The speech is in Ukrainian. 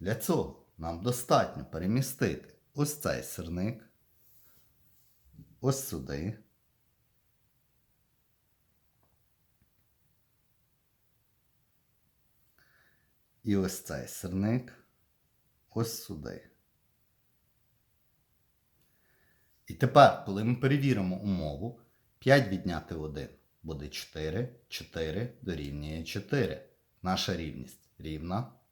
Для цього нам достатньо перемістити ось цей сирник, ось сюди. І ось цей сирник ось сюди. І тепер, коли ми перевіримо умову, 5 відняти 1 буде 4, 4 дорівнює 4. Наша рівність рівна.